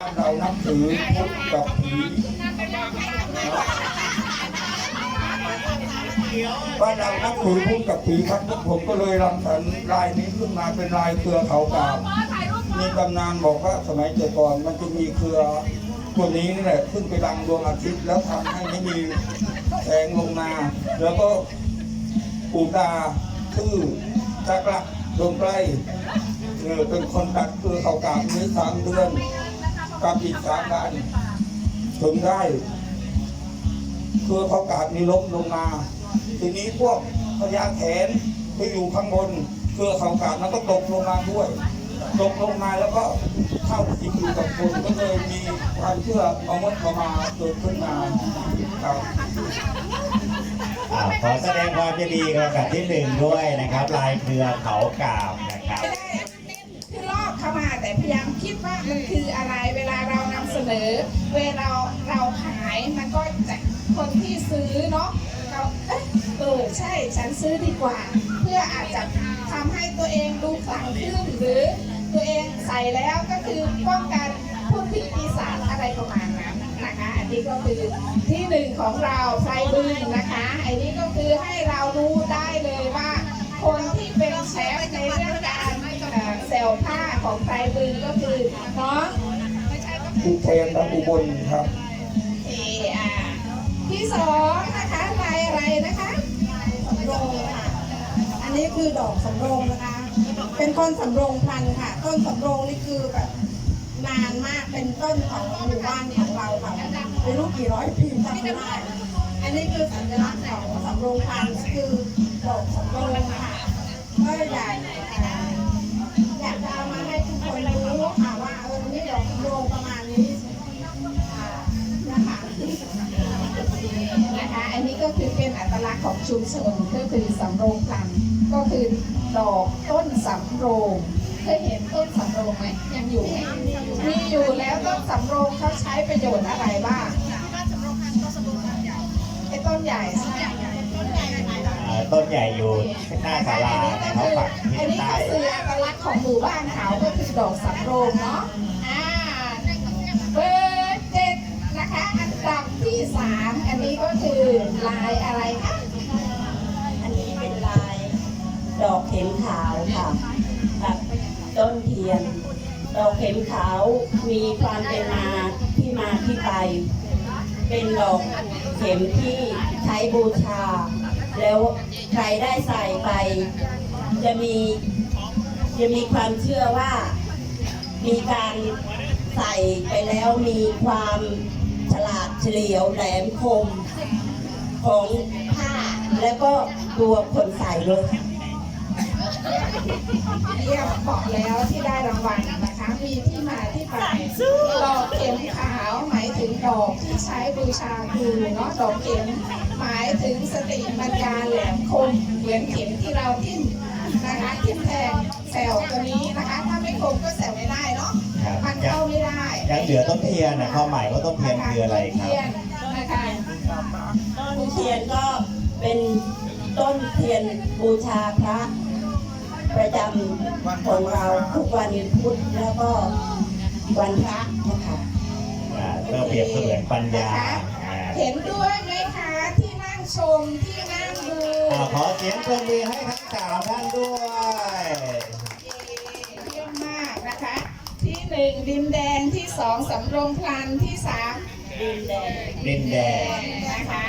เรานับถือพุทธกับผีบ้านเรานับถือพุทธกับผีครับผมก็เลยรังสรรค์ลายนี้ขึ้นมาเป็นลายเครือเขากาบมีตำนานบอกว่าสมัยแต่ก่อนมันจะมีเครือตัวนี้นี่แหละขึ้นไปดังดวงอาทิตย์แล้วทำให้ไม่มีแสงลงมา แล้วก็ปู่ตาชื่อจักระดวงใกล้เออเป็นคนตัดเครือเขากาบนี้สามเดือน กับอีกสามการถึงได้ คือเขากาดนี้ล้มลงมา ทีนี้พวกพญาแขนที่อยู่ข้างบนเครือเขากาดมันก็ตกลงมาด้วยตกลงมาแล้วก็เข้าสิงอยู่กับคนก็เลยมีความเชื่อเอามดเข้ามาเกิดขึ้นมาครับอ่าขอแสดงความยินดีกับลำดับที่หนึ่งด้วยนะครับ ลายเครือเขากาบนะครับ แต่พยายามคิดว่ามันคืออะไรเวลาเรานำเสนอ เวลาเราขายมันก็จะคนที่ซื้อเนาะเราเอ๊ะเออใช่ฉันซื้อดีกว่า เพื่ออาจจะทำให้ตัวเองดูขลังขึ้นหรือตัวเองใส่แล้วก็คือป้องกันพูดผีปีศาจอะไรประมาณนั้นนะคะ อันนี้ก็คือที่หนึ่งของเราไฟบึงนะคะอันนี้ก็คือให้เรารู้ได้เลยว่า คนที่เป็นแชมป์ในเรื่องการเอ่อเซลผ้า ของไฟบึงก็คือน้องไม่ใช่ก็คืออุเทนและอุบลครับเออาที่สองนะคะลายอะไรนะคะสำโรงค่ะ อันนี้คือดอกสำโรงนะคะ เป็นต้นสำโรงพันธุ์ค่ะ ต้นสำโรงนี่คือแบบนานมากเป็นต้นของหมู่บ้านของเราค่ะไม่รู้กี่ร้อยปีจำไม่ได้อันนี้คือสัญลักษณ์ของสำโรงพันธุ์ก็คือดอกสำโรงค่ะก็อยา นะคะอันนี้ก็คือเป็นอัตลักษณ์ของชุมชนก็คือสำโรงพันธุ์ก็คือดอกต้นสำโรงเคยเห็นต้นสำโรงไหมยังอยู่ไหมมีอยู่แล้วต้นสำโรงเขาใช้ประโยชน์อะไรบ้างไอ้ต้นใหญ่ใช่ไหมอ่าต้นใหญ่อยู่หน้าศาลานะครับฝั่งอัทินศนี้ใต้ ก็คืออัตลักษณ์ของหมู่บ้านเขาก็คือดอกสำโรงเนาะอ่า ที่สามอันนี้ก็คือลายอะไรคะอันนี้เป็นลายดอกเข็มขาวค่ะกับต้นเทียน ดอกเข็มขาวมีความเป็นมาที่มาที่ไป เป็นดอกเข็มที่ใช้บูชา แล้วใครได้ใส่ไป จะมีจะมีความเชื่อว่ามีการใส่ไปแล้วมีความ เฉลียวแหลมคมของผ้าแล้วก็ตัวคนใส่เลยเยี่ยมบอกแล้วที่ได้รางวัลนะคะ มีที่มาที่ไปดอกเข็มขาวหมายถึงดอกที่ใช้บูชาครูเนาะดอกเข็มหมายถึงสติปัญญาแหลมคมเหมือนเข็มที่เราทิ่มนะคะทิ่มแทงแซวตัวนี้นะคะ ถ้าไม่คมก็แซว ยังเหลือต้นเทียนนะความหมายว่าต้นเทียนคืออะไรครับเทียนนะคะต้นเทียนก็เป็นต้นเทียนบูชาพระประจำของเราทุกวันพุธแล้วก็วันพระนะคะอ่าก็เปรียบเสมือนปัญญาอ่าเห็นด้วยไหมคะที่นั่งชมที่นั่งดู อ่าขอเสียงปรบมือให้ทั้งสามท่านด้วย หนึ่งดินแดงที่สองสำโรงพลันที่สามดินแดงดินแดงนะคะ